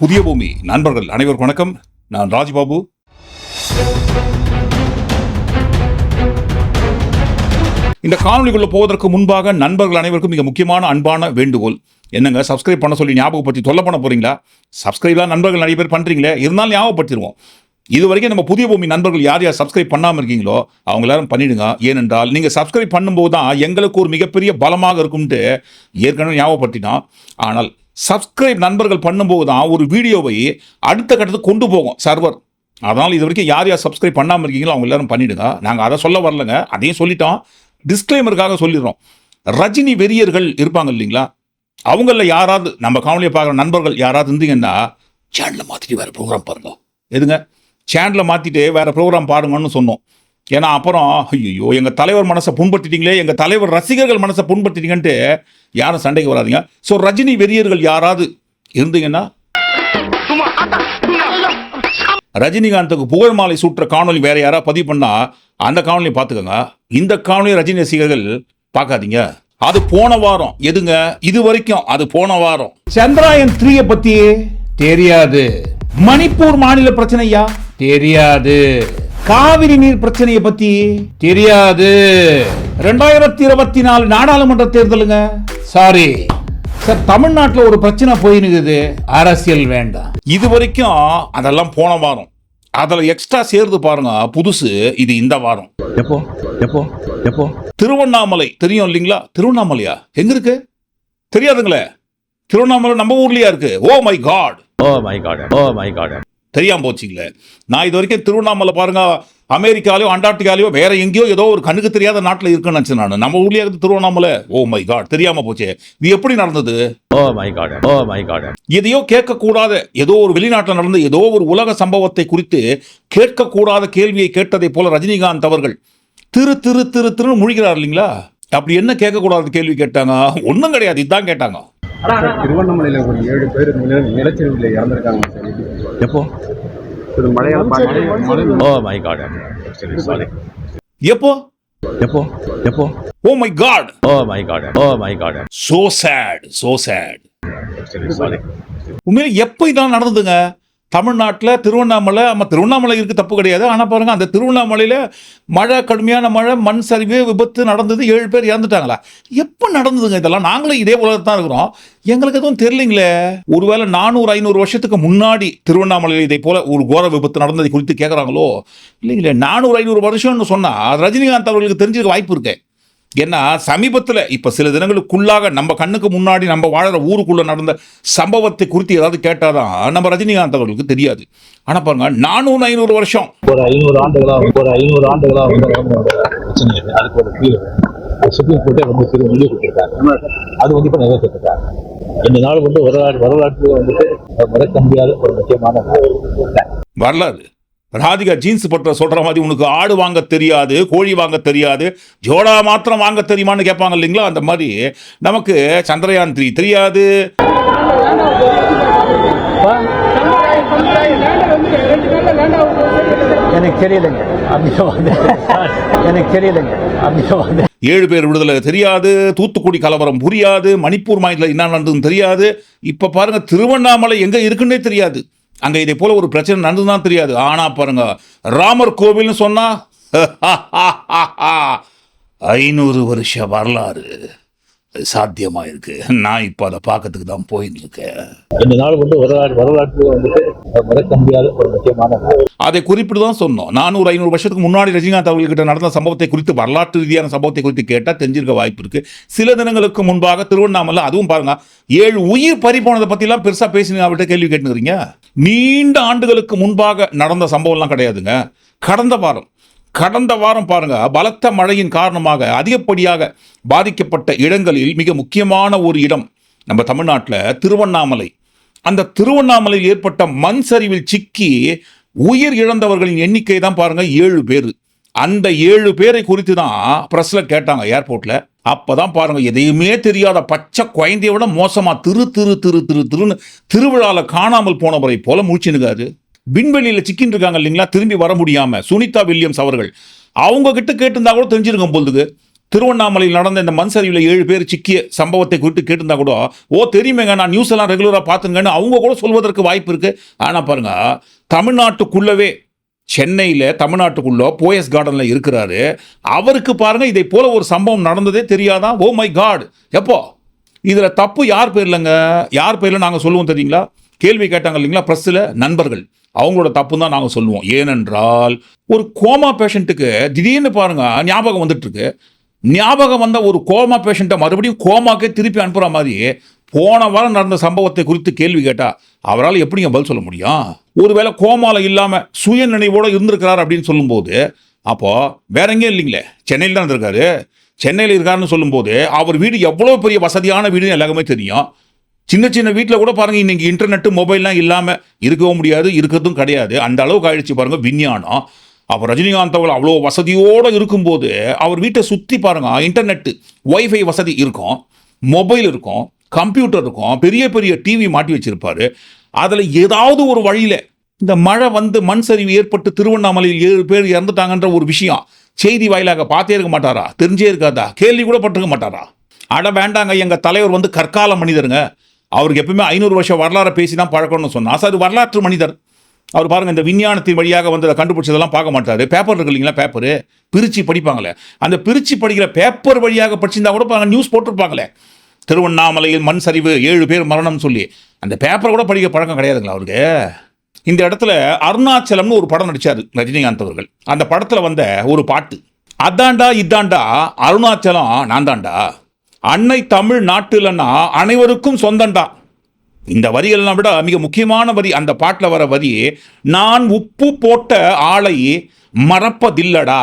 புதிய பூமி. நண்பர்கள் அனைவருக்கும் வணக்கம். நான் ராஜ்பாபு. இந்த காணொலிக்குள்ள போவதற்கு முன்பாக நண்பர்கள் அனைவருக்கும் மிக முக்கியமான அன்பான வேண்டுகோள். என்னங்க சப்ஸ்கிரைப் பண்ண சொல்லி ஞாபகப்படுத்தி தொல்லை பண்ண போறீங்களா? சப்ஸ்கிரைப்லாம் நண்பர்கள் நிறைய பேர் பண்றீங்களே? இருந்தாலும் ஞாபகப்படுத்திடுவோம் இது வரைக்கும் நம்ம புதிய பூமி நண்பர்கள் யார் யார் சப்ஸ்கிரைப் பண்ணாமல் இருக்கீங்களோ அவங்க எல்லாரும் பண்ணிடுங்க. ஏனென்றால் நீங்கள் சப்ஸ்கிரைப் பண்ணும்போது தான் எங்களுக்கு ஒரு மிகப்பெரிய பலமாக இருக்கும்ட்டு ஏற்கனவே ஞாபகப்படுத்தினோம். ஆனால் சப்ஸ்கிரைப் நண்பர்கள் பண்ணும்போது தான் ஒரு வீடியோவை அடுத்த கட்டத்துக்கு கொண்டு போகும் சர்வர் அதனால் இது வரைக்கும் யார் யார் சப்ஸ்கிரைப் பண்ணாமல் இருக்கீங்களோ அவங்க எல்லாரும் பண்ணிடுங்க. நாங்கள் அதை சொல்ல வரலங்க அதையும் சொல்லிட்டோம். டிஸ்க்ளைமருக்காக சொல்லிடுறோம். ரஜினி வெறியர்கள் இருப்பாங்க இல்லைங்களா? அவங்களில் யாராவது நம்ம காவலியை பார்க்குற நண்பர்கள் யாராவது இருந்தீங்கன்னா சேனலை மாற்றிட்டு வேறு ப்ரோக்ராம் பாருங்க. எதுங்க? சேனலை மாற்றிட்டு வேறு ப்ரோக்ராம் பாருங்கன்னு சொன்னோம். ஏன்னா அப்புறம் ஐயோ எங்கள் தலைவர் மனசை புண்படுத்திட்டீங்களே எங்கள் தலைவர் ரசிகர்கள் மனசை புண்படுத்திட்டீங்கன்ட்டு யாரும் சண்டைக்கு வராதீங்க. ஸோ ரஜினி வெறியர்கள் யாராவது இருந்தீங்கன்னா ரஜினிகாந்துக்கு புகழ் மாலை சூட்டுற காணொலி வேற யாராவது பதிவு பண்ணா அந்த காணொலி பார்த்துக்கோங்க. இந்த காணொலி ரஜினி ரசிகர்கள் பார்க்காதீங்க. அது போன வாரம். எதுங்க? இது வரைக்கும் அது போன வாரம். சந்திராயன் த்ரீய பத்தி தெரியாது. மணிப்பூர் மாநில பிரச்சனையா? தெரியாது. காவிரி நீர் பிரச்சனையை பத்தி தெரியாது. ரெண்டாயிரத்தி இருபத்தி நாலு நாடாளுமன்ற தேர்தலுங்க. சாரி சார் தமிழ்நாட்டில் ஒரு பிரச்சனை போயினுக்குது அரசியல் வேண்டாம். இது வரைக்கும் அதெல்லாம் போன வாரம். அதில் எக்ஸ்ட்ரா சேர்ந்து பாருங்க. புதுசு இது இந்த வாரம். எப்போ? எப்போ? எப்போ? திருவண்ணாமலை. தெரியும் இல்லைங்களா? திருவண்ணாமலையா? எங்க இருக்கு? தெரியாதுங்களே. திருவண்ணாமலை நம்ம ஊர்லயா இருக்கு? ஓ my god oh my god oh my god தெரியாம போச்சுங்களே. நான் இது வரைக்கும் திருவண்ணாமலை பாருங்க அமெரிக்காலையோ அண்டார்டிகாலையோ வேற எங்கேயோ ஏதோ ஒரு கண்ணுக்கு தெரியாத நாட்டில் இருக்குன்னு நினச்சேன் நான். நம்ம ஊர்லயே இருக்கு திருவண்ணாமலை ஓ மை காட் தெரியாம போச்சே. இது எப்படி நடந்தது? Oh my God oh my God எதையோ கேட்கக்கூடாத ஏதோ ஒரு வெளிநாட்டில் நடந்த ஏதோ ஒரு உலக சம்பவத்தை குறித்து கேட்கக்கூடாத கேள்வியை கேட்டதை போல ரஜினிகாந்த் அவர்கள் திரு திரு திரு திருன்னு முழிக்கிறார் இல்லைங்களா? அப்படி என்ன கேட்கக்கூடாத கேள்வி கேட்டாங்க? ஒன்றும் கிடையாது இதுதான் கேட்டாங்க. திருவண்ணாமலையில ஒரு ஏழு பேர் நில- நிலச்சரிவுல இறந்திருக்காங்க. சார். எப்போ ஓ மை காட் சரி எப்போ? எப்போ? எப்போ? ஓ my god oh my god oh my god so sad so sad உண்மையில எப்போ இதெல்லாம் நடந்ததுங்க? தமிழ்நாட்டில் திருவண்ணாமலை நம்ம திருவண்ணாமலை இருக்குது தப்பு கிடையாது. ஆனால் பாருங்கள் அந்த திருவண்ணாமலையில் மழை கடுமையான மழை மண் சரிவு விபத்து நடந்தது ஏழு பேர் இறந்துட்டாங்களா? எப்போ நடந்ததுங்க இதெல்லாம்? நாங்களும் இதே போல தான் இருக்கிறோம். எங்களுக்கு எதுவும் தெரியலைங்களே? ஒருவேளை நானூறு ஐநூறு வருஷத்துக்கு முன்னாடி திருவண்ணாமலையில் இதே போல் ஒரு கோர விபத்து நடந்ததை குறித்து கேட்குறாங்களோ இல்லைங்களே நானூறு ஐநூறு வருஷம்னு சொன்னால் ரஜினிகாந்த் அவர்களுக்கு தெரிஞ்சிருக்க வாய்ப்பு இருக்குது ஏன்னா சமீபத்தில் இப்போ சில தினங்களுக்குள்ளாக நம்ம கண்ணுக்கு முன்னாடி நம்ம வாழற ஊருக்குள்ள நடந்த சம்பவத்தை குறித்து ஏதாவது கேட்டாதான் நம்ம ரஜினிகாந்த் அவர்களுக்கு தெரியாது. ஆனால் பாருங்க நானூறு ஐநூறு வருஷம். ஒரு ஐநூறு ஆண்டுகளா ஒரு ஐநூறு ஆண்டுகளா வந்து ராமனோட பிரச்சனை இருக்கு அதுக்கு ஒரு தீர்வு. சுப்ரீம் கோர்ட்டே ரொம்ப பெரிய முடிவு கொடுத்துருக்காங்க. அது வந்து இப்போ நிறைவேற்றிருக்காங்க. இந்த நாள் வந்து வரலாறு வரலாற்றில் வந்துட்டு மறக்க முடியாத ஒரு முக்கியமான வரலாறு. ராதிகா ஜீன்ஸ் பட்ட சொல்ற மாதிரி உனக்கு ஆடு வாங்க தெரியாது கோழி வாங்க தெரியாது ஜோடா மாத்திரம் வாங்க தெரியுமான்னு கேட்பாங்க இல்லைங்களா? அந்த மாதிரி நமக்கு சந்திரயான் த்ரீ தெரியாது. எனக்கு தெரியலைங்க. எனக்கு தெரியலைங்க. ஏழு பேர் விடுதலை தெரியாது தூத்துக்குடி கலவரம் புரியாது மணிப்பூர் மாநிலத்தில் என்ன நடந்ததுன்னு தெரியாது. இப்போ பாருங்க திருவண்ணாமலை எங்கே இருக்குன்னே தெரியாது. அங்கே இதே போல் ஒரு பிரச்சனை நடந்துதான் தெரியாது. ஆனால் பாருங்க ராமர் கோவில்னு சொன்னால் ஐநூறு வருஷ வரலாறு. சாத்தியமா இருக்கு நான் இப்போ அதை பார்க்கறதுக்கு தான் போயிட்டு இருக்கேன் இந்த நாள் வந்து வரலாறு வரலாற்றில் வந்துட்டு மறக்க முடியாத ஒரு முக்கியமான அதை குறிப்பிட்டு தான் சொன்னோம். நானூறு ஐநூறு வருஷத்துக்கு முன்னாடி ரஜினிகாந்த் அவர்கள்கிட்ட நடந்த சம்பவத்தை குறித்து வரலாற்று ரீதியான சம்பவத்தை குறித்து கேட்டால் தெரிஞ்சிருக்க வாய்ப்பு இருக்கு. சில தினங்களுக்கு முன்பாக திருவண்ணாமலை அதுவும் பாருங்க ஏழு உயிர் பறி போனதை பற்றிலாம் பெருசாக பேசினீங்க அவர்கிட்ட கேள்வி கேட்டுக்கிறீங்க நீண்ட ஆண்டுகளுக்கு முன்பாக நடந்த சம்பவம்லாம் கிடையாதுங்க. கடந்த வாரம் கடந்த வாரம் பாருங்க பலத்த மழையின் காரணமாக அதிகப்படியாக பாதிக்கப்பட்ட இடங்களில் மிக முக்கியமான ஒரு இடம் நம்ம தமிழ்நாட்டில் திருவண்ணாமலை. அந்த திருவண்ணாமலையில் ஏற்பட்ட மண் சரிவில் சிக்கி உயிர் இழந்தவர்களின் எண்ணிக்கை தான் பாருங்க ஏழு பேர். அந்த ஏழு பேரை குறித்து தான் ப்ரெஸ்ல கேட்டாங்க ஏர்போர்ட்ல அப்பதான் பாருங்க எதையுமே தெரியாத பச்சை குழந்தைய விட மோசமாக திரு திரு திரு திரு திருன்னு திருவிழாவில் காணாமல் போனவரை போல முடிச்சுனுக்காரு விண்வெளியில் சிக்கின்னு இருக்காங்க இல்லைங்களா? திரும்பி வர முடியாமல் சுனிதா வில்லியம்ஸ் அவர்கள். அவங்க கிட்ட கேட்டிருந்தா கூட தெரிஞ்சிருக்கும் பொழுது திருவண்ணாமலையில் நடந்த இந்த மண் சரிவில் ஏழு பேர் சிக்கிய சம்பவத்தை குறித்து கேட்டிருந்தா கூட ஓ தெரியுமேங்க நான் நியூஸ் எல்லாம் ரெகுலராக பார்த்துங்கன்னு அவங்க கூட சொல்வதற்கு வாய்ப்பு இருக்குது ஆனால் பாருங்கள் தமிழ்நாட்டுக்குள்ளவே சென்னையில் தமிழ்நாட்டுக்குள்ளே போயஸ் கார்டனில் இருக்கிறாரு. அவருக்கு பாருங்கள் இதை போல ஒரு சம்பவம் நடந்ததே தெரியாதான் ஓ மை காட் எப்போ? இதில் தப்பு யார் பேர்லங்க? யார் பேரில் நாங்கள் சொல்லுவோம் தெரியுங்களா? கேள்வி கேட்டாங்க இல்லைங்களா ப்ரெஸ்ஸில் நண்பர்கள். அவங்களோட தப்பு தான் நாங்கள் சொல்லுவோம். ஏனென்றால் ஒரு கோமா பேஷண்ட்டுக்கு திடீர்னு பாருங்கள் ஞாபகம் வந்துட்டுருக்கு. ஞாபகம் வந்த ஒரு கோமா பேஷண்ட்டை மறுபடியும் கோமாக்கே திருப்பி அனுப்புகிற மாதிரி போன வாரம் நடந்த சம்பவத்தை குறித்து கேள்வி கேட்டால் அவரால் எப்படிங்க பதில் சொல்ல முடியும்? ஒருவேளை கோமாவில் இல்லாமல் சுய நினைவோடு இருந்திருக்கிறார் அப்படின்னு சொல்லும்போது அப்போது வேற எங்கேயும் இல்லைங்களே? சென்னையில் தான் இருந்திருக்காரு. சென்னையில் இருக்காருன்னு சொல்லும்போது அவர் வீடு எவ்வளோ பெரிய வசதியான வீடுன்னு எல்லாருக்குமே தெரியும். சின்ன சின்ன வீட்டில் கூட பாருங்க இன்றைக்கி இன்டர்நெட்டு மொபைல்லாம் இல்லாமல் இருக்கவும் முடியாது இருக்கிறதும் கிடையாது. அந்த அளவுக்கு ஆயிடுச்சு பாருங்க விஞ்ஞானம். அப்போ ரஜினிகாந்த் அவர்கள் அவ்வளோ வசதியோடு இருக்கும்போது அவர் வீட்டை சுற்றி பாருங்க இன்டர்நெட்டு ஒய்ஃபை வசதி இருக்கும் மொபைல் இருக்கும் கம்ப்யூட்டர் இருக்கும் பெரிய பெரிய டிவி மாட்டி வச்சுருப்பார். அதில் ஏதாவது ஒரு வழியில் இந்த மழை வந்து மண் சரிவு ஏற்பட்டு திருவண்ணாமலையில் ஏழு பேர் இறந்துட்டாங்கன்ற ஒரு விஷயம் செய்தி வாயிலாக பார்த்தே இருக்க மாட்டாரா? தெரிஞ்சே இருக்காதா? கேள்வி கூட பட்டிருக்க மாட்டாரா? அட வேண்டாங்க எங்கள் தலைவர் வந்து கற்கால மனிதருங்க. அவருக்கு எப்பவுமே ஐநூறு வருஷம் வரலாறை பேசி தான் பழக்கம்னு சொன்னா சார் வரலாற்று மனிதர். அவர் பாருங்க இந்த விஞ்ஞானத்தின் வழியாக வந்து அதை கண்டுபிடிச்சதெல்லாம் பார்க்க மாட்டார். பேப்பர் இருக்கு இல்லைங்களா பேப்பரு பிரித்து படிப்பாங்களே. அந்த பிரித்து படிக்கிற பேப்பர் வழியாக படிச்சிருந்தா கூட பாருங்க நியூஸ் போட்டிருப்பாங்களே. திருவண்ணாமலையில் மண் சரிவு ஏழு பேர் மரணம் சொல்லி. அந்த பேப்பரை கூட படிக்க பழக்கம் கிடையாதுங்களா அவருக்கு? இந்த இடத்துல அருணாச்சலம்னு ஒரு படம் நடித்தார் ரஜினிகாந்த் அவர்கள். அந்த படத்தில் வந்த ஒரு பாட்டு அதாண்டா இதாண்டா அருணாச்சலம் நான் தாண்டா அன்னை தமிழ் நாட்டுலன்னா அனைவருக்கும் சொந்தண்டா இந்த வரிகள்லாம் விட மிக முக்கியமான வரி அந்த பாட்டில் வர வரி நான் உப்பு போட்ட ஆளை மறப்பதில்லடா.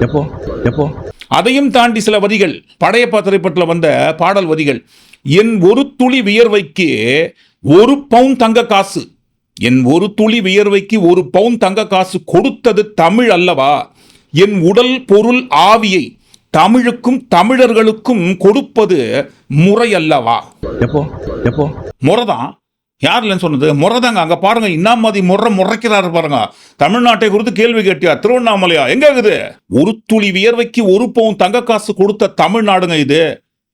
எப்போ? எப்போ? அதையும் தாண்டி சில வரிகள் படையப்பா திரைப்படத்தில் வந்த பாடல் வரிகள் என் ஒரு துளி வியர்வைக்கு ஒரு பவுன் தங்க காசு என் ஒரு துளி வியர்வைக்கு ஒரு பவுன் தங்க காசு கொடுத்தது தமிழ் அல்லவா? என் உடல் பொருள் ஆவியை தமிழுக்கும் தமிழர்களுக்கும் கொடுப்பது முறை அல்லவா எப்போ? எப்போ? முறைதான். யார் இல்லைன்னு சொன்னது? முறைதாங்க. அங்கே பாருங்க இன்னாமதி முறை முறைக்கிறாரு பாருங்க. தமிழ்நாட்டை குறித்து கேள்வி கேட்டியா? திருவண்ணாமலையா? எங்க இருக்குது? ஒரு துளி வியர்வைக்கு ஒரு பவுன் தங்க காசு கொடுத்த தமிழ்நாடுங்க இது.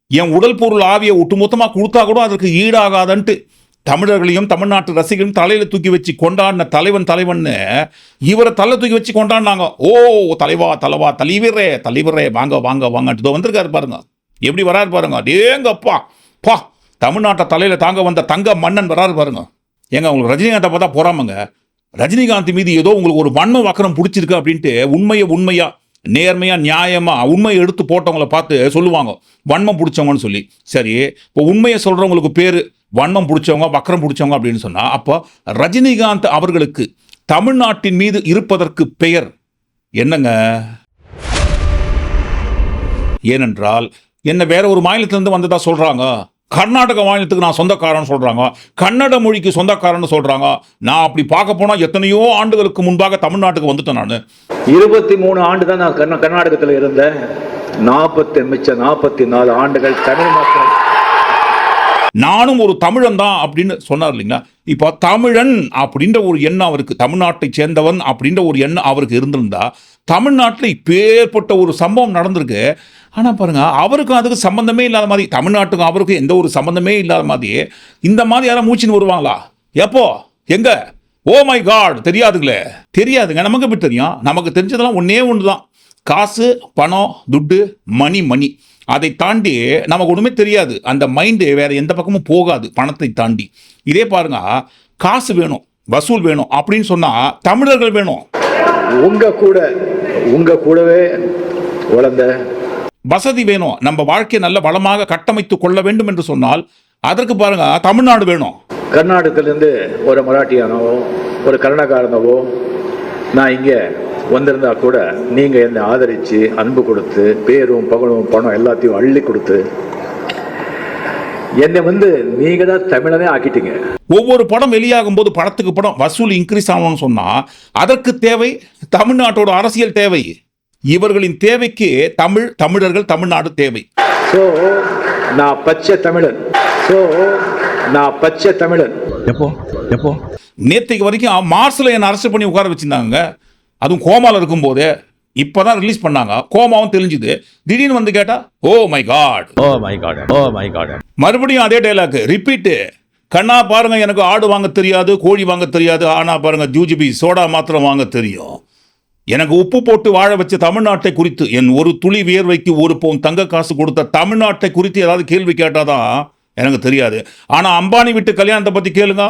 என் உடல் பொருள் ஆவியை ஒட்டுமொத்தமாக கொடுத்தா கூட அதற்கு ஈடாகாதன்ட்டு. தமிழர்களையும் தமிழ்நாட்டு ரசிகர்களும் தலையில் தூக்கி வச்சு கொண்டாடின தலைவன் தலைவன்னு இவரை தலை தூக்கி வச்சு கொண்டாடினாங்க. ஓ தலைவா தலைவா தலைவரே தலைவரே வாங்க வாங்க வாங்கன்ட்டு இதோ வந்திருக்காரு பாருங்க. எப்படி வராரு பாருங்க. டேங்கப்பா. பா தமிழ்நாட்டை தலையில் தாங்க வந்த தங்க மன்னன் வராரு பாருங்க. ஏங்க உங்களுக்கு ரஜினிகாந்தை பார்த்தா போறாமங்க? ரஜினிகாந்த் மீது ஏதோ உங்களுக்கு ஒரு வன்ம வக்கரம் பிடிச்சிருக்கு அப்படின்ட்டு உண்மையை உண்மையாக நேர்மையாக நியாயமாக உண்மையை எடுத்து போட்டவங்கள பார்த்து சொல்லுவாங்க. வன்மம் பிடிச்சவங்கன்னு சொல்லி. சரி இப்போ உண்மையை சொல்கிறவங்களுக்கு பேர் வன்மம் பிடிச்சவங்க வக்கரம் பிடிச்சவங்க அப்படின்னு சொன்னால் அப்போ ரஜினிகாந்த் அவர்களுக்கு தமிழ்நாட்டின் மீது இருப்பதற்கு பெயர் என்னங்க? ஏனென்றால் என்ன வேற ஒரு மாநிலத்திலிருந்து வந்ததா சொல்கிறாங்க கர்நாடக மாநிலத்துக்கு நான் சொந்தக்காரன் சொல்கிறாங்க கன்னட மொழிக்கு சொந்தக்காரன் சொல்கிறாங்க நான் அப்படி பார்க்க போனால் எத்தனையோ ஆண்டுகளுக்கு முன்பாக தமிழ்நாட்டுக்கு வந்துட்டேன் நான். இருபத்தி மூணு ஆண்டு தான் நான் கர்நா கர்நாடகத்தில் இருந்தேன். நாற்பத்தி மிச்ச நாற்பத்தி நாலு ஆண்டுகள் தமிழ் மக்கள் நானும் ஒரு தமிழன் தான் அப்படின்னு சொன்னார் இல்லைங்களா? இப்போ தமிழன் அப்படின்ற ஒரு எண்ணம் அவருக்கு தமிழ்நாட்டை சேர்ந்தவன் அப்படின்ற ஒரு எண்ணம் அவருக்கு இருந்திருந்தா தமிழ்நாட்டில் இப்பேற்பட்ட ஒரு சம்பவம் நடந்திருக்கு. ஆனால் பாருங்கள் அவருக்கும் அதுக்கு சம்பந்தமே இல்லாத மாதிரி தமிழ்நாட்டுக்கும் அவருக்கும் எந்த ஒரு சம்பந்தமே இல்லாத மாதிரி இந்த மாதிரி யாரும் மூச்சின்னு வருவாங்களா? எப்போ? எங்கே? ஓ மை காட் தெரியாதுங்களே. தெரியாதுங்க நமக்கு எப்படி தெரியும்? நமக்கு தெரிஞ்சதெல்லாம் ஒன்றே ஒன்று தான் காசு பணம் துட்டு மணி மணி. அதை தாண்டி நமக்கு ஒன்றுமே தெரியாது. அந்த மைண்டு வேற எந்த பக்கமும் போகாது பணத்தை தாண்டி. இதே பாருங்க காசு வேணும் வசூல் வேணும் அப்படின்னு சொன்னா தமிழர்கள் வேணும். உங்க கூட உங்க கூடவே வளர்ந்த வசதி வேணும். நம்ம வாழ்க்கையை நல்ல வளமாக கட்டமைத்து கொள்ள வேண்டும் என்று சொன்னால் அதற்கு பாருங்க தமிழ்நாடு வேணும். கர்நாடகத்திலேருந்து ஒரு மராட்டியானவோ ஒரு கன்னடக்காரனவோ நான் இங்கே வந்திருந்தா கூட நீங்கள் என்னை ஆதரித்து அன்பு கொடுத்து பேரும் பகலும் பணம் எல்லாத்தையும் அள்ளி கொடுத்து என்னை வந்து நீங்கள் தான் தமிழனே ஆக்கிட்டீங்க. ஒவ்வொரு படம் வெளியாகும் போது படத்துக்கு படம் வசூல் இன்க்ரீஸ் ஆகணும்னு சொன்னா அதற்கு தேவை தமிழ்நாட்டோட அரசியல் தேவை. இவர்களின் தேவைக்கு தமிழ் தமிழர்கள் தமிழ்நாடு தேவை. ஸோ நான் பச்சை தமிழன். ஸோ நான் பச்சை தமிழன். எப்போ? எப்போ? நேத்தைக்கு வரைக்கும் மார்ஸில் என்னை அரெஸ்ட் பண்ணி உட்கார வச்சிருந்தாங்க. அதுவும் கோமால இருக்கும்போதே இப்பதான் ரிலீஸ் பண்ணாங்க. கோமாவும் தெரிஞ்சுது திடீர்னு வந்து கேட்டா ஓ my god oh my god oh my god மறுபடியும் அதே டைலாக் ரிப்பீட்டு கண்ணா பாருங்க எனக்கு ஆடு வாங்க தெரியாது கோழி வாங்க தெரியாது ஆனா பாருங்க ஜூஜிபி சோடா மாத்திரம் வாங்க தெரியும். எனக்கு உப்பு போட்டு வாழ வச்ச தமிழ்நாட்டை குறித்து என் ஒரு துளி வியர்வைக்கு ஒரு பவுன் தங்க காசு கொடுத்த தமிழ்நாட்டை குறித்து ஏதாவது கேள்வி கேட்டாதான் எனக்கு தெரியாது. ஆனா அம்பானி விட்டு கல்யாணத்தை பத்தி கேளுங்க.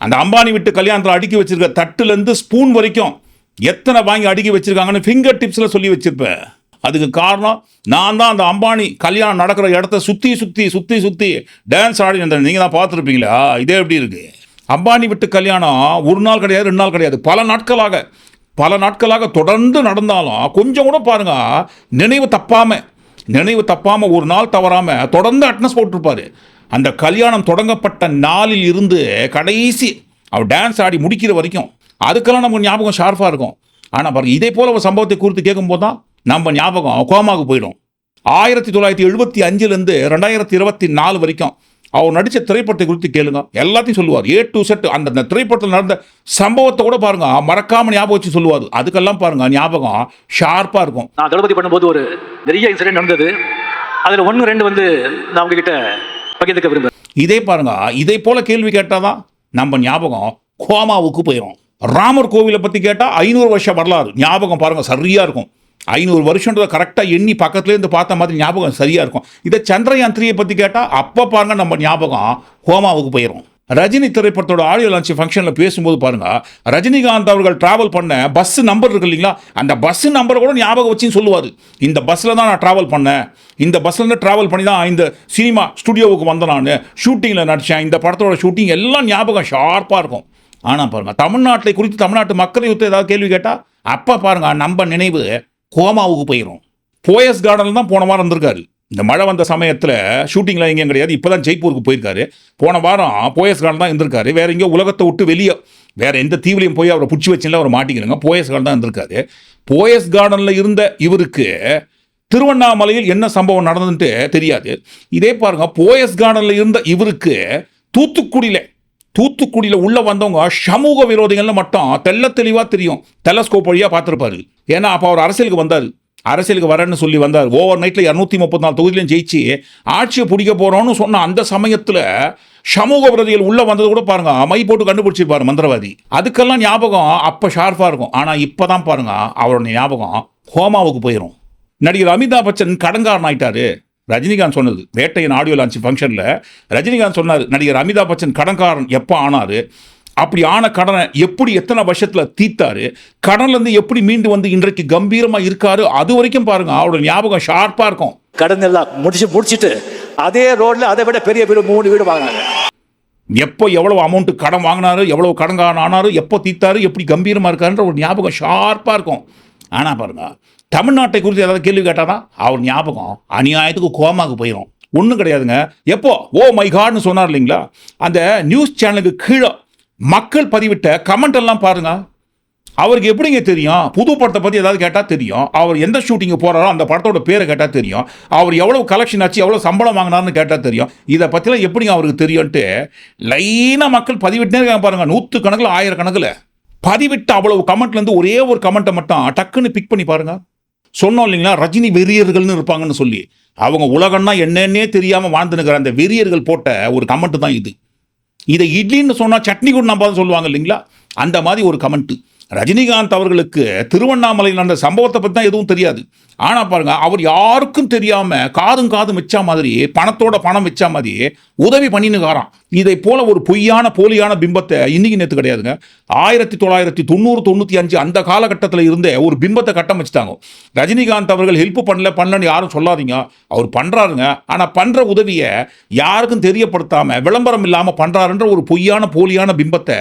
அந்த அம்பானி விட்டு கல்யாணத்தில் அடுக்கி வச்சிருக்க தட்டுலேருந்து ஸ்பூன் வரைக்கும் எத்தனை வாங்கி அடுக்கி வச்சுருக்காங்கன்னு ஃபிங்கர் டிப்ஸில் சொல்லி வச்சுருப்பேன். அதுக்கு காரணம் நான் தான் அந்த அம்பானி கல்யாணம் நடக்கிற இடத்த சுற்றி சுற்றி சுற்றி சுற்றி டான்ஸ் ஆடி இருந்தேன் நீங்கள் தான் பார்த்துருப்பீங்களா? இதே எப்படி இருக்குது அம்பானி விட்டு கல்யாணம் ஒரு நாள் கிடையாது ரெண்டு நாள் கிடையாது. பல நாட்களாக பல நாட்களாக தொடர்ந்து நடந்தாலும் கொஞ்சம் கூட பாருங்கள் நினைவு தப்பாம நினைவு தப்பாமல் ஒரு நாள் தவறாமல் தொடர்ந்து அட்னஸ் போட்டிருப்பாரு. அந்த கல்யாணம் தொடங்கப்பட்ட நாளில் இருந்து கடைசி அவர் டான்ஸ் ஆடி முடிக்கிற வரைக்கும் அதுக்கெல்லாம் நமக்கு ஞாபகம் ஷார்ப்பாக இருக்கும். ஆனால் பாருங்க இதே போல ஒரு சம்பவத்தை குறித்து கேட்கும்போது தான் நம்ம ஞாபகம் கோமாவுக்கு போயிடும். ஆயிரத்தி தொள்ளாயிரத்தி எழுபத்தி அஞ்சுலேருந்து ரெண்டாயிரத்தி இருபத்தி நாலு வரைக்கும் அவர் நடித்த திரைப்படத்தை குறித்து கேளுங்க. எல்லாத்தையும் சொல்லுவார். ஏ டு செட் அந்த அந்த திரைப்படத்தில் நடந்த சம்பவத்தை கூட பாருங்க. மறக்காம ஞாபகம் வச்சு சொல்லுவார். அதுக்கெல்லாம் பாருங்க ஞாபகம் ஷார்ப்பாக இருக்கும். நான் தளபதி பண்ணும்போது ஒரு நிறைய இன்சிடென்ட் நடந்தது. அதில் ஒன்று ரெண்டு வந்து நான் உங்ககிட்ட பகிர்ந்துக்க விரும்புகிறேன் இதே பாருங்க இதே போல கேள்வி கேட்டாதான் நம்ம ஞாபகம் கோமாவுக்கு போயிடும் ராமர் கோவிலை பற்றி கேட்டால் ஐநூறு வருஷம் வரலாறு. ஞாபகம் பாருங்கள் சரியாக இருக்கும். ஐநூறு வருஷன்றதை கரெக்டாக எண்ணி பக்கத்துலேருந்து பார்த்த மாதிரி ஞாபகம் சரியாக இருக்கும். இதை சந்திரயான் த்ரீயை பற்றி கேட்டால் அப்போ பாருங்கள் நம்ம ஞாபகம் கோமாவுக்கு போயிடும் ரஜினி திரைப்படத்தோட ஆடியோ லான்ச் ஃபங்க்ஷனில் பேசும்போது பாருங்கள் ரஜினிகாந்த் அவர்கள் ட்ராவல் பண்ண பஸ் நம்பர் இருக்கு இல்லைங்களா? அந்த பஸ் நம்பரை கூட ஞாபகம் வச்சுன்னு சொல்லுவார். இந்த பஸ்ஸில் தான் நான் ட்ராவல் பண்ணேன். இந்த பஸ்ஸில் இருந்து ட்ராவல் பண்ணி தான் இந்த சினிமா ஸ்டுடியோவுக்கு வந்தேன் நான். ஷூட்டிங்கில் நடித்தேன் இந்த படத்தோட ஷூட்டிங் எல்லாம் ஞாபகம் ஷார்ப்பாக இருக்கும். ஆனால் பாருங்கள் தமிழ்நாட்டை குறித்து தமிழ்நாட்டு மக்களை குறித்து ஏதாவது கேள்வி கேட்டால் அப்போ பாருங்கள் நம்ம நினைவு கோமாவுக்கு போயிடும் போயஸ் கார்டனில் தான் போன வாரம் இருந்திருக்காரு இந்த மழை வந்த சமயத்தில் ஷூட்டிங்லாம் எங்கேயும் கிடையாது. இப்போ தான் ஜெய்ப்பூருக்கு போயிருக்காரு. போன வாரம் போயஸ் கார்டன் தான் இருந்திருக்காரு. வேற எங்கேயோ உலகத்தை விட்டு வெளியே வேறு எந்த தீவிலையும் போய் அவரை பிடிச்சி வச்சுல அவர் மாட்டிக்கிறங்க போயஸ் கார்டன் தான் இருந்திருக்காரு. போயஸ் கார்டனில் இருந்த இவருக்கு திருவண்ணாமலையில் என்ன சம்பவம் நடந்துட்டு தெரியாது. இதே பாருங்க போயஸ் கார்டனில் இருந்த இவருக்கு தூத்துக்குடியில் தூத்துக்குடியில் உள்ளே வந்தவங்க சமூக விரோதிகள்னு மட்டும் தெள்ள தெளிவாக தெரியும். டெலஸ்கோப் வழியாக பார்த்துருப்பாரு. ஏன்னா அப்போ அவர் அரசியலுக்கு வந்தார். அரசியலுக்கு வரேன்னு சொல்லி வந்தார். ஓவர் நைட்டில் இரநூத்தி முப்பத்தி நாலு தொகுதியிலையும் ஜெயிச்சு ஆட்சியை பிடிக்க போகிறோன்னு சொன்ன அந்த சமயத்தில் சமூக விரோதிகள் உள்ளே வந்தது கூட பாருங்க மை போட்டு கண்டுபிடிச்சிருப்பாரு மந்திரவாதி. அதுக்கெல்லாம் ஞாபகம் அப்போ ஷார்ப்பாக இருக்கும். ஆனால் இப்போ தான் பாருங்க அவரோட ஞாபகம் ஹோமாவுக்கு போயிடும் நடிகர் அமிதாப் பச்சன் கடன்காரன் ஆயிட்டாரு. ரஜினிகாந்த் சொன்னது. வேட்டையின் ஆடியோ லான்ச் ஃபங்க்ஷனில் ரஜினிகாந்த் சொன்னார் நடிகர் அமிதாப் பச்சன் கடன்காரன் எப்போ ஆனார்? அப்படி ஆன கடனை எப்படி எத்தனை வருஷத்தில் தீத்தாரு கடன்லேருந்து எப்படி மீண்டு வந்து இன்றைக்கு கம்பீரமாக இருக்காரு? அது வரைக்கும் பாருங்க அவரோட ஞாபகம் ஷார்ப்பாக இருக்கும். கடன் எல்லாம் முடிச்சு முடிச்சிட்டு அதே ரோட்ல அதை விட பெரிய வீடு மூணு வீடு வாங்கினாங்க எப்போ எவ்வளவு அமௌண்ட் கடன் வாங்கினாரு எவ்வளவு கடன்காரன் ஆனாரு எப்போ தீத்தாரு எப்படி கம்பீரமாக இருக்காருன்ற ஒரு ஞாபகம் ஷார்ப்பாக இருக்கும். ஆனால் பாருங்க தமிழ்நாட்டை குறித்து ஏதாவது கேள்வி கேட்டானா? அவர் ஞாபகம் அநியாயத்துக்கு கோமாக்கு போயிடும் ஒன்றும் கிடையாதுங்க. எப்போ? ஓ மை காட்னு சொன்னார் இல்லைங்களா? அந்த நியூஸ் சேனலுக்கு கீழே மக்கள் பதிவிட்ட கமெண்ட் எல்லாம் பாருங்க. அவருக்கு எப்படிங்க தெரியும்? புது படத்தை பற்றி ஏதாவது கேட்டால் தெரியும். அவர் எந்த ஷூட்டிங்கு போகிறாரோ அந்த படத்தோட பேரை கேட்டால் தெரியும். அவர் எவ்வளோ கலெக்ஷன் ஆச்சு எவ்வளோ சம்பளம் வாங்கினார்னு கேட்டால் தெரியும். இதை பற்றிலாம் எப்படிங்க அவருக்கு தெரியும்ன்ட்டு லைனாக மக்கள் பதிவிட்டே இருக்காங்க பாருங்கள் நூற்று கணக்கில் ஆயிரக்கணக்கில். பதிவிட்ட அவ்வளவு கமெண்ட்லேருந்து ஒரே ஒரு கமெண்ட்டை மட்டும் டக்குன்னு பிக் பண்ணி பாருங்கள் சொன்னோம் இல்லைங்களா? ரஜினி வெறியர்கள்னு இருப்பாங்கன்னு சொல்லி. அவங்க உலகம்னா என்னன்னே தெரியாமல் வாழ்ந்துனுக்கிற அந்த வெறியர்கள் போட்ட ஒரு கமெண்ட் தான் இது. இதை இட்லின்னு சொன்னால் சட்னி கூட நம்ம சொல்லுவாங்க இல்லைங்களா? அந்த மாதிரி ஒரு கமெண்ட்டு ரஜினிகாந்த் அவர்களுக்கு திருவண்ணாமலையில் நடந்த சம்பவத்தை பற்றி தான் எதுவும் தெரியாது. ஆனால் பாருங்க அவர் யாருக்கும் தெரியாம காதும் காதும் வச்சா மாதிரி பணத்தோட பணம் வச்சா மாதிரி உதவி பண்ணினுக்காராம் இதை போல ஒரு பொய்யான போலியான பிம்பத்தை இன்னைக்கு நேற்று கிடையாதுங்க. ஆயிரத்தி தொள்ளாயிரத்தி தொண்ணூறு தொண்ணூற்றி அஞ்சு அந்த காலகட்டத்தில் இருந்தே ஒரு பிம்பத்தை கட்டம் வச்சுட்டாங்க. ரஜினிகாந்த் அவர்கள் ஹெல்ப் பண்ணல பண்ணலன்னு யாரும் சொல்லாதீங்க. அவர் பண்ணுறாருங்க ஆனால் பண்ணுற உதவியை யாருக்கும் தெரியப்படுத்தாமல் விளம்பரம் இல்லாமல் பண்ணுறாருன்ற ஒரு பொய்யான போலியான பிம்பத்தை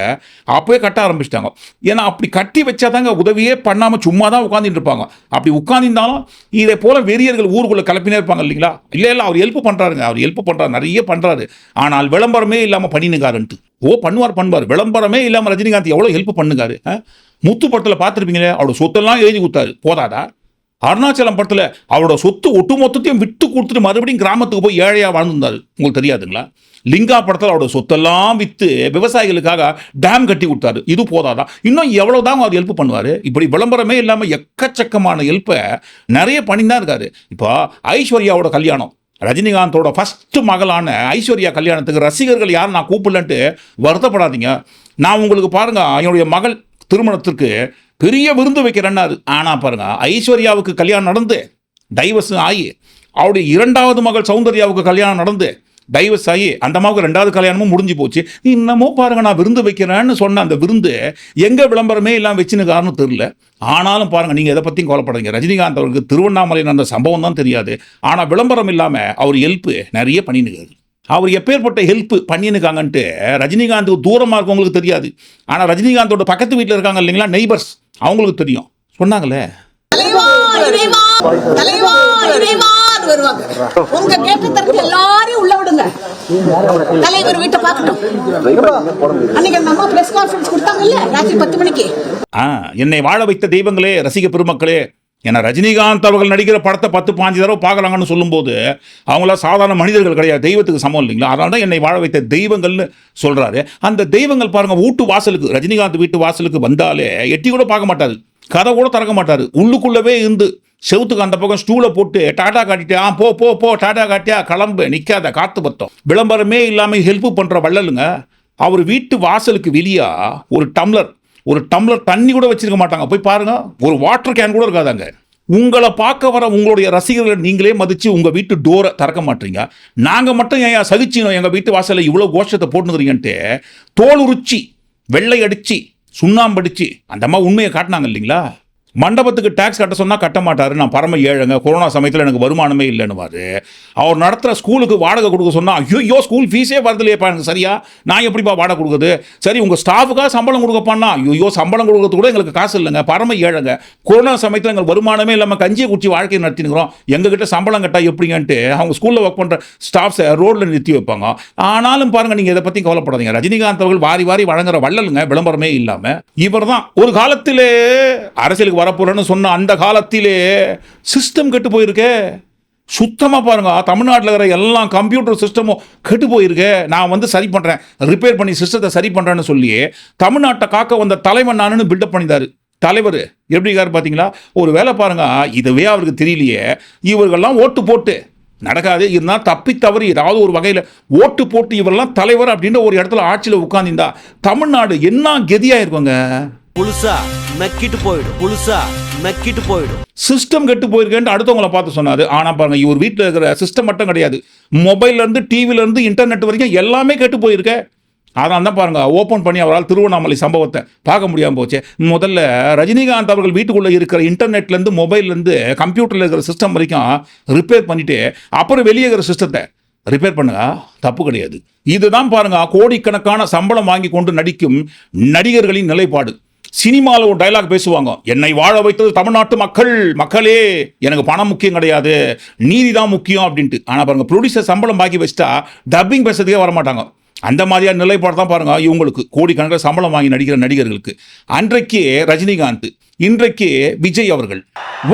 அப்போயே கட்ட ஆரம்பிச்சிட்டாங்க. ஏன்னா அப்படி கட்டி வச்சாதாங்க உதவியே பண்ணாமல் சும்மா தான் உட்காந்துட்டு இருப்பாங்க. அப்படி உட்காந்துருந்தாலும் இதை போல வெறியர்கள் ஊருக்குள்ள கலப்பினே இருப்பாங்க இல்லைங்களா? இல்லை இல்லை அவர் ஹெல்ப் பண்ணுறாருங்க அவர் ஹெல்ப் பண்ணுறாரு நிறைய பண்ணுறாரு ஆனால் விளம்பரமே இல்லாமல் பண்ணினுக்காருன்ட்டு ஓ பண்ணுவார் பண்ணுவார். விளம்பரமே இல்லாமல் ரஜினிகாந்த் எவ்வளோ ஹெல்ப் பண்ணுங்காரு முத்து படத்தில் பார்த்துருப்பீங்களே அவரோட சொத்தெல்லாம் எழுதி கொடுத்தாரு. போதாதா? அருணாச்சலம் படத்தில் அவரோட சொத்து ஒட்டு மொத்தத்தையும் விட்டு கொடுத்துட்டு மறுபடியும் கிராமத்துக்கு போய் ஏழையாக வாழ்ந்துருந்தார். உங்களுக்கு தெரியாதுங்களா? லிங்கா படத்தில் அவரோட சொத்தெல்லாம் விற்று விவசாயிகளுக்காக டேம் கட்டி கொடுத்தாரு. இது போதாதான் இன்னும் எவ்வளவுதான் அவர் ஹெல்ப் பண்ணுவார்? இப்படி விளம்பரமே இல்லாமல் எக்கச்சக்கமான ஹெல்ப்பை நிறைய பண்ணி தான் இருக்காரு. இப்போ ஐஸ்வர்யாவோட கல்யாணம். ரஜினிகாந்தோட ஃபஸ்ட்டு மகளான ஐஸ்வர்யா கல்யாணத்துக்கு ரசிகர்கள் யாரும் நான் கூப்பிடலன்ட்டு வருத்தப்படாதீங்க. நான் உங்களுக்கு பாருங்கள் என்னுடைய மகள் திருமணத்திற்கு பெரிய விருந்து வைக்கிறேன்னாரு. ஆனால் பாருங்க ஐஸ்வர்யாவுக்கு கல்யாணம் நடந்து டைவர்ஸும் ஆகி அவருடைய இரண்டாவது மகள் சௌந்தர்யாவுக்கு கல்யாணம் நடந்து டைவர்ஸ் ஆகி அந்த அம்மாவுக்கு ரெண்டாவது கல்யாணமும் முடிஞ்சு போச்சு. இன்னமும் பாருங்க நான் விருந்து வைக்கிறேன்னு சொன்ன அந்த விருந்து எங்க விளம்பரமே இல்லாமல் வச்சுன்னு காரணம் தெரியல. ஆனாலும் பாருங்க நீங்கள் எதை பற்றியும் கவலைப்படுறீங்க ரஜினிகாந்த் அவருக்கு திருவண்ணாமலையில் அந்த சம்பவம் தான் தெரியாது. ஆனால் விளம்பரம் இல்லாமல் அவர் ஹெல்ப்பு நிறைய பண்ணினுக்காரு. அவர் எப்பேற்பட்ட ஹெல்ப் பண்ணினுக்காங்கன்ட்டு ரஜினிகாந்த் தூரமா இருக்கவங்களுக்கு தெரியாது. ஆனால் ரஜினிகாந்தோட பக்கத்து வீட்டில் இருக்காங்க இல்லைங்களா நெய்பர்ஸ் அவங்களுக்கு தெரியும். சொன்னாங்களே? வருவாங்க உங்க கேட்ட தரத்து சொல்லுங்க. தலைவர் வீட்டை பார்க்கட்டும். அன்னைக்கு அந்த அம்மா பிரஸ் கான்ஃபரன்ஸ் கொடுத்தாங்கல்ல ராத்திரி பத்து மணிக்கு. என்னை வாழ வைத்த தெய்வங்களே ரசிக பெருமக்களே ஏன்னா ரஜினிகாந்த் அவர்கள் நடிக்கிற படத்தை பத்து பாஞ்சு தடவை பார்க்குறாங்கன்னு சொல்லும்போது அவங்கள சாதாரண மனிதர்கள் கிடையாது தெய்வத்துக்கு சமம் இல்லைங்களா? அதனால தான் என்னை வாழ வைத்த தெய்வங்கள்னு சொல்றாரு. அந்த தெய்வங்கள் பாருங்க வீட்டு வாசலுக்கு ரஜினிகாந்த் வீட்டு வாசலுக்கு வந்தாலே எட்டி கூட பார்க்க மாட்டாரு. கதை கூட திறக்க மாட்டாரு. உள்ளுக்குள்ளவே இருந்து செவுத்துக்கு அந்த பக்கம் ஸ்டூலை போட்டு டாடா காட்டிட்டு ஆ போ போ போ டாடா காட்டியா? கிளம்பு நிற்காத காத்து பத்தம். விளம்பரமே இல்லாமல் ஹெல்ப் பண்ணுற வள்ளலுங்க அவர் வீட்டு வாசலுக்கு வெளியா ஒரு டம்ளர் ஒரு டம்ளர் தண்ணி கூட வச்சிருக்க மாட்டாங்க. போய் பாருங்க ஒரு வாட்டர் கேன் கூட இருக்காதாங்க உங்களை பார்க்க வர உங்களுடைய ரசிகர்களை நீங்களே மதித்து உங்கள் வீட்டு டோரை திறக்க மாட்டீங்க. நாங்கள் மட்டும் ஏன் சகிச்சினோம் எங்கள் வீட்டு வாசலில் இவ்வளோ கோஷத்தை போட்டுக்கிறீங்கன்ட்டு தோல் உரிச்சி வெள்ளை அடித்து சுண்ணாம்படிச்சு அந்த அம்மா உண்மையை காட்டினாங்க இல்லைங்களா? மண்டபத்துக்கு டேக்ஸ் கட்ட சொன்னா கட்ட மாட்டார். நான் பரம ஏழைங்க. கொரோனா சமயத்தில் எனக்கு வருமானமே இல்லைன்னுவாரு. அவர் நடத்துகிற ஸ்கூலுக்கு வாடகை கொடுக்க சொன்னால் ஐயோ ஸ்கூல் ஃபீஸே வரதுலையேப்பா எனக்கு சரியா? நான் எப்படிப்பா வாடகை கொடுக்குறது? சரி உங்கள் ஸ்டாஃபுக்காக சம்பளம் கொடுக்கப்பான்னா ஐயோ சம்பளம் கொடுக்கறது கூட எங்களுக்கு காசு இல்லைங்க. பரம ஏழைங்க. கொரோனா சமயத்தில் எங்களுக்கு வருமானமே இல்லாமல் கஞ்சியை குடிச்சி வாழ்க்கையை நடத்தினுக்கிறோம். எங்ககிட்ட சம்பளம் கட்டா எப்படிங்கன்ட்டு அவங்க ஸ்கூலில் ஒர்க் பண்ணுற ஸ்டாஃப்ஸை ரோட்டில் நிறுத்தி வைப்பாங்க. ஆனாலும் பாருங்க நீங்கள் இதை பற்றி கவலைப்படாதீங்க. ரஜினிகாந்த் அவர்கள் வாரி வாரி வழங்குற வள்ளலுங்க. விளம்பரமே இல்லாமல் இவர் தான் ஒரு காலத்திலே அரசியலுக்கு வரப்போறேன்னு சொன்ன அந்த காலத்திலே சிஸ்டம் கெட்டு போயிருக்கே. சுத்தமாக பாருங்க தமிழ்நாட்டில் இருக்கிற எல்லா கம்ப்யூட்டர் சிஸ்டமும் கெட்டு போயிருக்கு. நான் வந்து சரி பண்ணுறேன் ரிப்பேர் பண்ணி சிஸ்டத்தை சரி பண்ணுறேன்னு சொல்லி தமிழ்நாட்டை காக்க வந்த தலைவன் நானுன்னு பில்டப் பண்ணிட்டாரு. தலைவர் எப்படி இருக்காரு பார்த்தீங்களா ஒரு வேலை பாருங்க இதுவே அவருக்கு தெரியலையே இவர்கள்லாம் ஓட்டு போட்டு நடக்காது இருந்தால் தப்பி தவறி ஏதாவது ஒரு வகையில் ஓட்டு போட்டு இவரெல்லாம் தலைவர் அப்படின்ற ஒரு இடத்துல ஆட்சியில் உட்காந்துருந்தா தமிழ்நாடு என்ன கெதியாக இருக்குங்க புதுசா நக்கிட்டு போயிடும். புதுசா நக்கிட்டு போயிடும். சிஸ்டம் கெட்டு போயிருக்கேன்ட்டு அடுத்தவங்கள பார்த்து சொன்னாரு. ஆனா பாருங்க இவர் வீட்டில் இருக்கிற சிஸ்டம் மட்டும் கிடையாது. மொபைல்ல இருந்து டிவில இருந்து இன்டர்நெட் வரைக்கும் எல்லாமே கெட்டு போயிருக்க. அதான் தான் பாருங்க ஓப்பன் பண்ணி அவரால் திருவண்ணாமலை சம்பவத்தை பார்க்க முடியாமல் போச்சு. முதல்ல ரஜினிகாந்த் அவர்கள் வீட்டுக்குள்ளே இருக்கிற இன்டர்நெட்லேருந்து மொபைல்லேருந்து கம்ப்யூட்டரில் இருக்கிற சிஸ்டம் வரைக்கும் ரிப்பேர் பண்ணிட்டு அப்புறம் வெளியே இருக்கிற சிஸ்டத்தை ரிப்பேர் பண்ணுங்க. தப்பு கிடையாது. இதுதான் பாருங்க கோடிக்கணக்கான சம்பளம் வாங்கி கொண்டு நடிக்கும் நடிகர்களின் நிலைப்பாடு. சினிமாவில் ஒரு டைலாக் பேசுவாங்க. என்னை வாழ வைத்தது தமிழ்நாட்டு மக்கள் மக்களே எனக்கு பணம் முக்கியம் கிடையாது நீதி தான் முக்கியம் அப்படின்ட்டு. ஆனால் பாருங்க ப்ரொடியூசர் சம்பளம் பாக்கி வச்சுட்டா டப்பிங் பேசுறதுக்கே வர மாட்டாங்க அந்த மாதிரியான நிலைப்பாடு தான் பாருங்க இவங்களுக்கு கோடிக்கணக்கில் சம்பளம் வாங்கி நடிக்கிற நடிகர்களுக்கு. அன்றைக்கு ரஜினிகாந்த் இன்றைக்கு விஜய் அவர்கள்.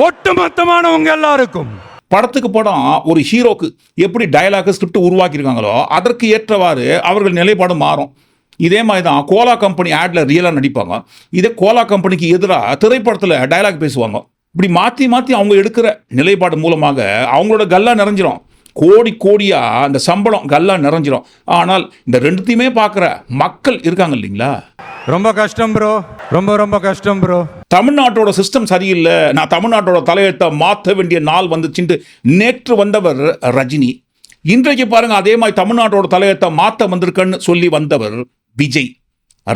ஒட்டுமொத்தமானவங்க எல்லாருக்கும். படத்துக்கு படம் ஒரு ஹீரோக்கு எப்படி டயலாக் ஸ்கிரிப்ட் உருவாக்கியிருக்காங்களோ அதற்கு ஏற்றவாறு அவர்கள் நிலைப்பாடு மாறும். இதே மாதிரி தான் கோலா கம்பெனி ஆட்ல ரியலாக நடிப்பாங்க. இதே கோலா கம்பெனிக்கு எதிராக திரைப்படத்தில் டயலாக் பேசுவாங்க. இப்படி மாற்றி மாற்றி அவங்க எடுக்கிற நிலைப்பாடு மூலமாக அவங்களோட கல்லா நிறைஞ்சிரும். கோடி கோடியா அந்த சம்பளம் கல்லா நிறைஞ்சிரும். ஆனால் இந்த ரெண்டுத்தையுமே பார்க்குற மக்கள் இருக்காங்க இல்லைங்களா? ரொம்ப கஷ்டம் ப்ரோ ரொம்ப ரொம்ப கஷ்டம் ப்ரோ தமிழ்நாட்டோட சிஸ்டம் சரியில்லை. நான் தமிழ்நாட்டோட தலையெழுத்தை மாற்ற வேண்டிய நாள் வந்துச்சுன்ட்டு நேற்று வந்தவர் ரஜினி. இன்றைக்கு பாருங்க அதே மாதிரி தமிழ்நாட்டோட தலையெழுத்தை மாற்ற வந்திருக்கன்னு சொல்லி வந்தவர் விஜய்.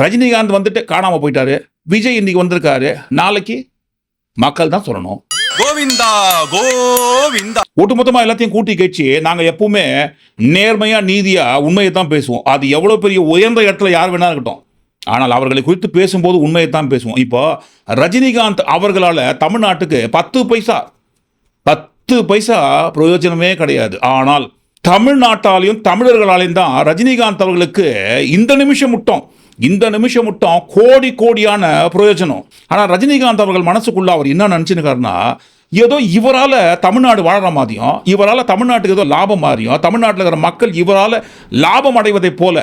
ரஜினிகாந்த் வந்துட்டு காணாம போயிட்டாரு. விஜய் இன்னைக்கு வந்திருக்காரு. நாளைக்கு மக்கள் தான் சொல்லணும். கோவிந்தா கோவிந்தா. ஒட்டுமொத்தமா எல்லாத்தையும் கூட்டி கேச்சு நாங்க எப்பவுமே நேர்மையா நீதியா உண்மையை தான் பேசுவோம். அது எவ்வளவு பெரிய உயர்ந்த இடத்துல யார் வேணா இருக்கட்டும். ஆனால் அவர்களை குறித்து பேசும்போது உண்மையை தான் பேசுவோம். இப்போ ரஜினிகாந்த் அவர்களால தமிழ்நாட்டுக்கு பத்து பைசா பத்து பைசா பிரயோஜனமே கிடையாது. ஆனால் தமிழ்நாட்டாலையும் தமிழர்களாலையும் தான் ரஜினிகாந்த் அவர்களுக்கு இந்த நிமிஷம் மட்டும் இந்த நிமிஷம் மட்டும் கோடி கோடியான பிரயோஜனம். ஆனால் ரஜினிகாந்த் அவர்கள் மனசுக்குள்ள அவர் என்ன நினச்சிருக்காருன்னா ஏதோ இவரால் தமிழ்நாடு வாழற மாதிரியும் இவரால் தமிழ்நாட்டுக்கு ஏதோ லாபம் மாதிரியும் தமிழ்நாட்டில் இருக்கிற மக்கள் இவரால் லாபம் அடைவதைப் போல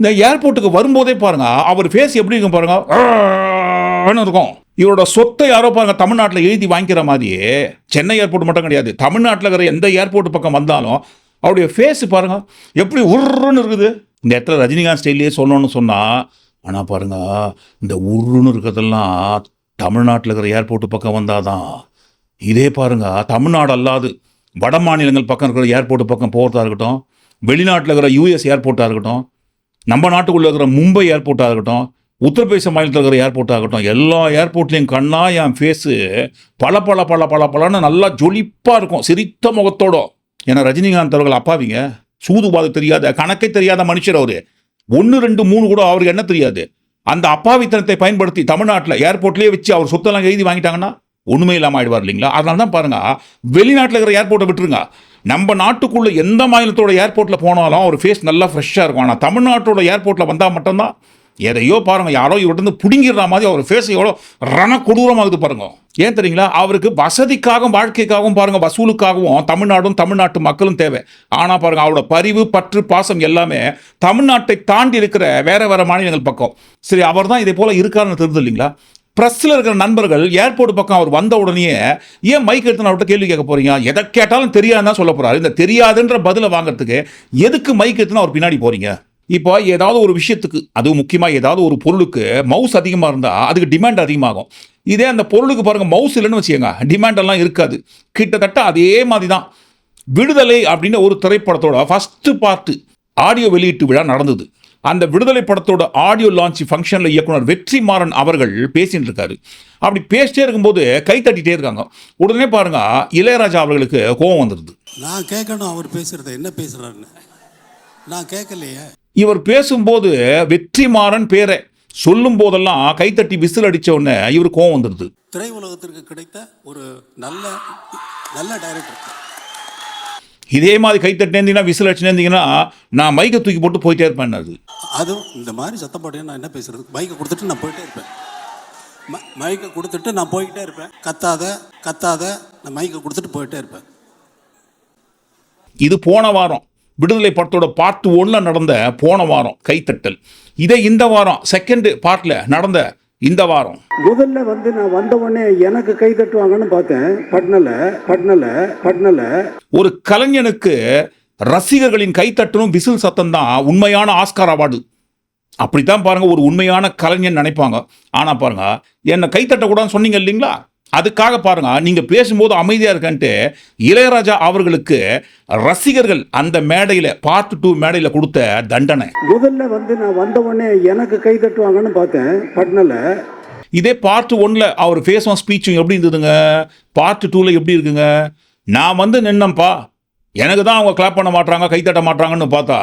இந்த ஏர்போர்ட்டுக்கு வரும்போதே பாருங்க அவர் ஃபேஸ் எப்படி இருக்கும் பாருங்கள் இருக்கும். இவரோட சொத்தை யாரோ பாருங்க தமிழ்நாட்டில் எழுதி வாங்கிக்கிற மாதிரியே சென்னை ஏர்போர்ட் மட்டும் கிடையாது தமிழ்நாட்டில் இருக்கிற எந்த ஏர்போர்ட் பக்கம் வந்தாலும் அவருடைய ஃபேஸ் பாருங்க. எப்படி உருன்னு இருக்குது. இந்த இடத்துல ரஜினிகாந்த் ஸ்டைல்லே சொல்லணும்னு சொன்னால் ஆனால் பாருங்க இந்த உருன்னு இருக்கிறதெல்லாம் தமிழ்நாட்டில் இருக்கிற ஏர்போர்ட் பக்கம் வந்தால் தான் இதே பாருங்க தமிழ்நாடு அல்லாது வட மாநிலங்கள் பக்கம் இருக்கிற ஏர்போர்ட்டு பக்கம் போகிறதா இருக்கட்டும் வெளிநாட்டில் இருக்கிற யூஎஸ் ஏர்போர்ட்டாக இருக்கட்டும் நம்ம நாட்டுக்குள்ளே இருக்கிற மும்பை ஏர்போர்ட்டாக இருக்கட்டும் உத்தரப்பிரதேச மாநிலத்தில் இருக்கிற ஏர்போர்ட்டாக இருக்கட்டும் எல்லா ஏர்போர்ட்லேயும் கண்ணா என் ஃபேஸு பல பல பல பல பலன்னு நல்லா ஜொலிப்பாக இருக்கும் சிரித்த முகத்தோட ஏன்னா ரஜினிகாந்த் அவர்கள் அப்பாவிங்க. சூதுபாது தெரியாத கணக்கை தெரியாத மனுஷர் அவர். ஒன்று ரெண்டு மூணு கூட அவருக்கு என்ன தெரியாது. அந்த அப்பாவித்தனத்தை பயன்படுத்தி தமிழ்நாட்டில் ஏர்போர்ட்லேயே வச்சு அவர் சொத்தெல்லாம் எழுதி வாங்கிட்டாங்கன்னா ஒன்றுமே இல்லாமல் ஆயிடுவார் இல்லைங்களா? அதனால தான் பாருங்கள் வெளிநாட்டில் இருக்கிற ஏர்போர்ட்டை விட்டுருங்க. நம்ம நாட்டுக்குள்ளே எந்த மாநிலத்தோட ஏர்போர்ட்டில் போனாலும் அவர் ஃபேஸ் நல்லா ஃப்ரெஷ்ஷாக இருக்கும். ஆனால் தமிழ்நாட்டோட ஏர்போர்ட்டில் வந்தால் மட்டும்தான் எதையோ பாருங்கள் யாரோ இவர்கிட்ட பிடுங்கிடுற மாதிரி அவர் ஃபேஸ் எவ்வளோ ரண கொடூரமாகுது பாருங்க. ஏன் தெரியுங்களா? அவருக்கு வசதிக்காகவும் வாழ்க்கைக்காகவும் பாருங்கள் வசூலுக்காகவும் தமிழ்நாடும் தமிழ்நாட்டு மக்களும் தேவை. ஆனால் பாருங்கள் அவரோட பரிவு பற்று பாசம் எல்லாமே தமிழ்நாட்டை தாண்டி இருக்கிற வேற வேற மாநிலங்கள் பக்கம். சரி அவர் தான் இதே போல் இருக்காருன்னு தெரிஞ்சு இல்லைங்களா? ப்ரெஸ்ஸில் இருக்கிற நண்பர்கள் ஏர்போர்ட் பக்கம் அவர் வந்த உடனே ஏன் மைக் எடுத்து அவர்கிட்ட கேள்வி கேட்க போறீங்க? எதை கேட்டாலும் தெரியாதுன்னு தான் சொல்ல போறாரு. இந்த தெரியாதுன்ற பதிலை வாங்குறதுக்கு எதுக்கு மைக் எடுத்துன்னு அவர் பின்னாடி போறீங்க? இப்போ ஏதாவது ஒரு விஷயத்துக்கு அதுவும் முக்கியமாக ஏதாவது ஒரு பொருளுக்கு மவுஸ் அதிகமாக இருந்தால் அதுக்கு டிமாண்ட் அதிகமாகும். இதே அந்த பொருளுக்கு பாருங்கள் மவுஸ் இல்லைன்னு வச்சுக்கோங்க டிமாண்ட் எல்லாம் இருக்காது. கிட்டத்தட்ட அதே மாதிரி தான் விடுதலை அப்படின்னு ஒரு திரைப்படத்தோட ஃபஸ்ட்டு பார்ட்டு ஆடியோ வெளியீட்டு விழா நடந்தது. அந்த விடுதலை படத்தோட ஆடியோ லான்ச் ஃபங்க்ஷனில் இயக்குனர் வெற்றிமாறன் அவர்கள் பேசிட்டு இருக்காரு. அப்படி பேசிட்டே இருக்கும்போது கை தட்டிட்டே இருக்காங்க. உடனே பாருங்க இளையராஜா அவர்களுக்கு கோபம் வந்துடுது. நான் கேட்கணும் அவர் பேசுறத. என்ன பேசுறாருன்னு? நான் கேட்கலையே. இவர் பேசும்போது வெற்றிமாறன் பேரை. சொல்லும் போதெல்லாம் கைத்தட்டி விசில் அடிச்ச உடனே இவர் கோவம் வந்துடுது. திரையுலகத்திற்கு கிடைத்த ஒரு நல்ல நல்ல டைரக்டர் இதே மாதிரி கைத்தட்டி இருந்தீங்கன்னா விசில் அடிச்சு இருந்தீங்கன்னா நான் மைக்கை தூக்கி போட்டு போயிட்டே இருப்பேன் அது. அதுவும் இந்த மாதிரி சத்தம் நான் என்ன பேசுறது? மைக்கை கொடுத்துட்டு நான் போயிட்டே இருப்பேன். மைக்கை கொடுத்துட்டு நான் போய்கிட்டே இருப்பேன். கத்தாத கத்தாத நான் மைக்கை கொடுத்துட்டு போயிட்டே இருப்பேன். இது போன வாரம். விடுதலை படத்தோட பார்ட் ஒன்ல நடந்த போன வாரம் கைத்தட்டல். இதே இந்த வாரம் செகண்ட் பார்ட்ல நடந்த இந்த வாரம். முதல்ல வந்து நான் வந்த உடனே எனக்கு கை தட்டுவாங்கன்னு பார்த்தேன். பட்னல பட்னல பட்னல. ஒரு கலைஞனுக்கு ரசிகர்களின் கைத்தட்டலும் விசில் சத்தம் தான் உண்மையான ஆஸ்கார் அவார்டு. அப்படித்தான் பாருங்க ஒரு உண்மையான கலைஞன் நினைப்பாங்க. ஆனா பாருங்க என்னை கைத்தட்டக்கூடாதுன்னு சொன்னீங்க இல்லைங்களா? அதுக்காக பாருங்க நீங்க பேசும்போது அமைதியா இருக்கன்ட்டு இளையராஜா அவர்களுக்கு ரசிகர்கள் அந்த மேடையில பார்ட் டூ மேடையில கொடுத்த தண்டனை. முதல்ல வந்து நான் வந்த உடனே எனக்கு கை தட்டுவாங்கன்னு பார்த்தேன் பட்னல. இதே பார்ட் ஒன்ல அவர் ஃபேஸும் ஸ்பீச்சும் எப்படி இருந்ததுங்க? பார்ட் டூவில் எப்படி இருக்குங்க? நான் வந்து நின்னேன்ப்பா. எனக்கு தான் அவங்க கிளாப் பண்ண மாட்றாங்க கைத்தட்ட மாட்றாங்கன்னு பார்த்தா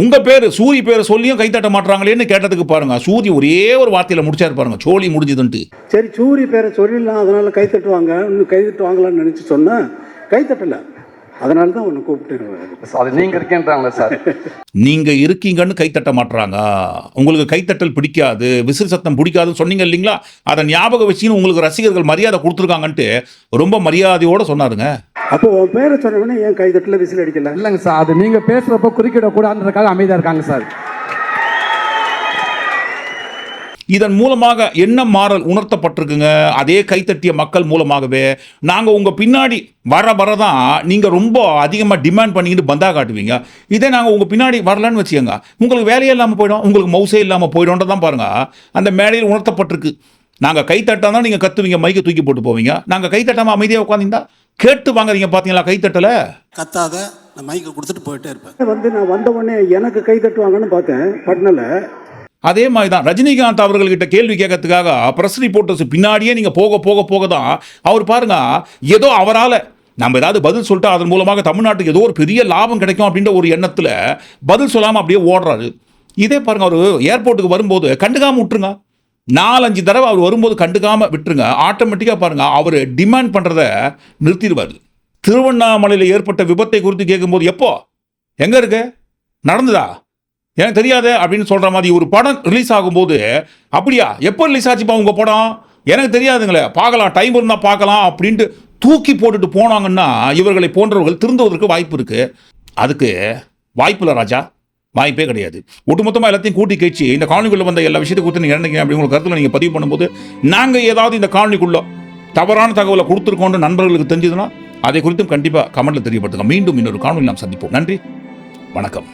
உங்க பேர் சூரி பேரை சொல்லியும் கைத்தட்ட மாட்றாங்களேன்னு கேட்டதுக்கு பாருங்க. சூரி ஒரே ஒரு வார்த்தையில முடிச்சாரு பாருங்க. சோழி முடிஞ்சுதுன்ட்டு. சரி சூரி பேரை சொல்லிடலாம். அதனால கை தட்டுவாங்க இன்னும் கை தட்டுவாங்களான்னு நினைச்சு சொன்னேன் கை தட்டல அதனால தான் உன்னை கூப்பிட்டு அது நீங்க இருக்கேன்றாங்களே சார். நீங்க இருக்கீங்கன்னு கைத்தட்ட மாட்றாங்க. உங்களுக்கு கைத்தட்டல் பிடிக்காது விசில் சத்தம் பிடிக்காதுன்னு சொன்னீங்க இல்லைங்களா? அதை ஞாபகம் வச்சுன்னு உங்களுக்கு ரசிகர்கள் மரியாதை கொடுத்துருக்காங்கன்ட்டு ரொம்ப மரியாதையோட சொன்னாருங்க. அப்போ உன் பேரை சொன்ன உடனே ஏன் கை தட்டல விசில் அடிக்கல? இல்லைங்க சார் அது நீங்க பேசுறப்ப குறுக்கிடக்கூடாதுன்றதுக்காக அமைதியா இருக்காங்க சார். இதன் மூலமாக என்ன மாறல் உணர்த்தப்பட்டிருக்குங்க? அதே கைத்தட்டிய மக்கள் மூலமாகவே. நாங்கள் உங்கள் பின்னாடி வர வர தான் நீங்கள் ரொம்ப அதிகமாக டிமாண்ட் பண்ணிக்கிட்டு பந்தா காட்டுவீங்க. இதே நாங்கள் உங்கள் பின்னாடி வரலன்னு வச்சுக்கோங்க. உங்களுக்கு வேலையே இல்லாமல் போயிடும் உங்களுக்கு மவுசே இல்லாமல் போயிடும்ன்றதான் பாருங்க. அந்த மேடையில் உணர்த்தப்பட்டிருக்கு. நாங்கள் கைத்தட்டா தான் நீங்கள் கத்துவீங்க மைக்கை தூக்கி போட்டு போவீங்க. நாங்கள் கைத்தட்டாமல் அமைதியாக உட்காந்தீங்கன்னா கேட்டு வாங்குறீங்க பார்த்தீங்களா கைத்தட்டலை? கத்தாத நான் மைக்கை கொடுத்துட்டு போயிட்டே இருப்பேன். வந்து நான் வந்த உடனே எனக்கு கை தட்டுவாங்கன்னு பார்த்தேன் பட்னல. அதே மாதிரி தான் ரஜினிகாந்த் அவர்கள்கிட்ட கேள்வி கேட்கறதுக்காக ப்ரெஸ் ரிப்போர்ட்டர்ஸ் பின்னாடியே நீங்கள் போக போக போக தான் அவர் பாருங்க ஏதோ அவரால் நம்ம ஏதாவது பதில் சொல்லிட்டு அதன் மூலமாக தமிழ்நாட்டுக்கு ஏதோ ஒரு பெரிய லாபம் கிடைக்கும் அப்படின்ற ஒரு எண்ணத்தில் பதில் சொல்லாமல் அப்படியே ஓடுறாரு. இதே பாருங்க அவர் ஏர்போர்ட்டுக்கு வரும்போது கண்டுக்காம விட்டுருங்க. நாலஞ்சு தடவை அவர் வரும்போது கண்டுக்காமல் விட்டுருங்க. ஆட்டோமேட்டிக்காக பாருங்கள் அவர் டிமாண்ட் பண்ணுறத நிறுத்திடுவார். திருவண்ணாமலையில் ஏற்பட்ட விபத்தை குறித்து கேட்கும்போது எப்போ? எங்கே இருக்கு? நடந்ததா? எனக்கு தெரியாதே அப்படின்னு சொல்கிற மாதிரி ஒரு படம் ரிலீஸ் ஆகும்போது அப்படியா? எப்போ ரிலீஸ் ஆச்சுப்பா உங்கள் படம்? எனக்கு தெரியாதுங்களே. பார்க்கலாம் டைம் இருந்தால் பார்க்கலாம் அப்படின்ட்டு தூக்கி போட்டுட்டு போனாங்கன்னா இவர்களை போன்றவர்கள் திருந்துவதற்கு வாய்ப்பு இருக்குது அதுக்கு வாய்ப்பு இல்லை ராஜா. வாய்ப்பே கிடையாது. ஒட்டுமொத்தமாக எல்லாத்தையும் கூட்டி கழிச்சு இந்த காலனிக்குள்ளே வந்த எல்லா விஷயத்தை குறித்து நீங்கள் நினைக்கிறேன் அப்படி உங்கள் கருத்தில் நீங்கள் பதிவு பண்ணும்போது நாங்கள் ஏதாவது இந்த காலனிக்குள்ள தவறான தகவலை கொடுத்துருக்கோன்ற நண்பர்களுக்கு தெரிஞ்சதுன்னா அதை குறித்தும் கண்டிப்பாக கமெண்ட்டில் தெரியப்படுத்துங்க. மீண்டும் இன்னொரு காணொலி நாம் சந்திப்போம். நன்றி. வணக்கம்.